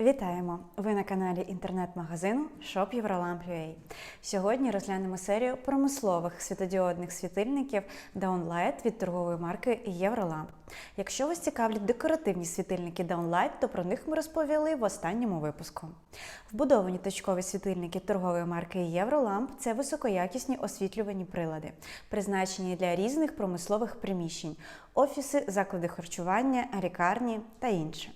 Вітаємо! Ви на каналі інтернет-магазину Shop Eurolamp.ua. Сьогодні розглянемо серію промислових світодіодних світильників Downlight від торгової марки Eurolamp. Якщо вас цікавлять декоративні світильники Downlight, то про них ми розповіли в останньому випуску. Вбудовані точкові світильники торгової марки Eurolamp – це високоякісні освітлювані прилади, призначені для різних промислових приміщень, офіси, заклади харчування, лікарні та інше.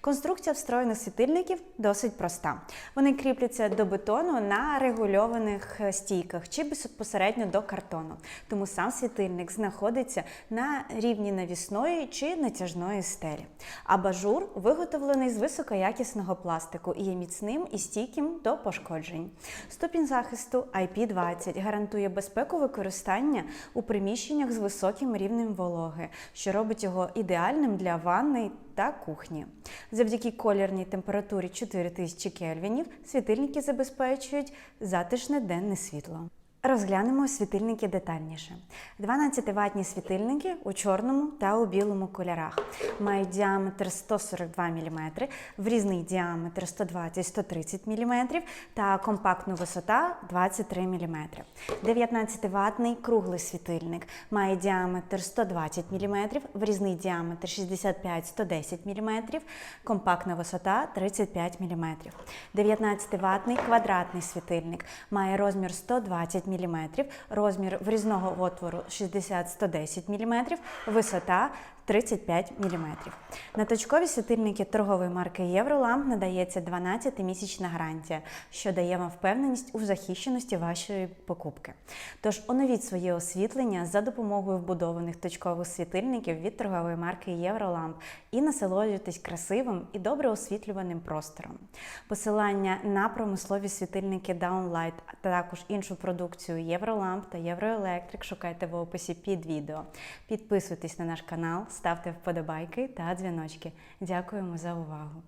Конструкція встроєних світильників досить проста. Вони кріпляться до бетону на регульованих е, стійках чи безпосередньо до картону. Тому сам світильник знаходиться на рівні навісної чи натяжної стелі. Абажур виготовлений з високоякісного пластику і є міцним і стійким до пошкоджень. Ступінь захисту IP20 гарантує безпеку використання у приміщеннях з високим рівнем вологи, що робить його ідеальним для ванни та кухні. Завдяки колірній температурі 4000 кельвінів світильники забезпечують затишне денне світло. Розглянемо світильники детальніше. 12-ваттні світильники у чорному та у білому кольорах. Мають діаметр 142 мм, врізний діаметр 120-130 мм та компактну висота 23 мм. 19-ваттний круглий світильник має діаметр 120 мм, врізний діаметр 65-110 мм, компактна висота 35 мм. 19-ваттний квадратний світильник має розмір 120 мм, розмір врізного отвору 60-110 мм, висота 35 мм. На точкові світильники торгової марки Євроламп надається 12-місячна гарантія, що дає вам впевненість у захищеності вашої покупки. Тож оновіть своє освітлення за допомогою вбудованих точкових світильників від торгової марки Євроламп і насолоджуйтесь красивим і добре освітлюваним простором. Посилання на промислові світильники Downlight, а також іншу продукцію Євроламп та Євроелектрик шукайте в описі під відео. Підписуйтесь на наш канал, ставте вподобайки та дзвіночки. Дякуємо за увагу!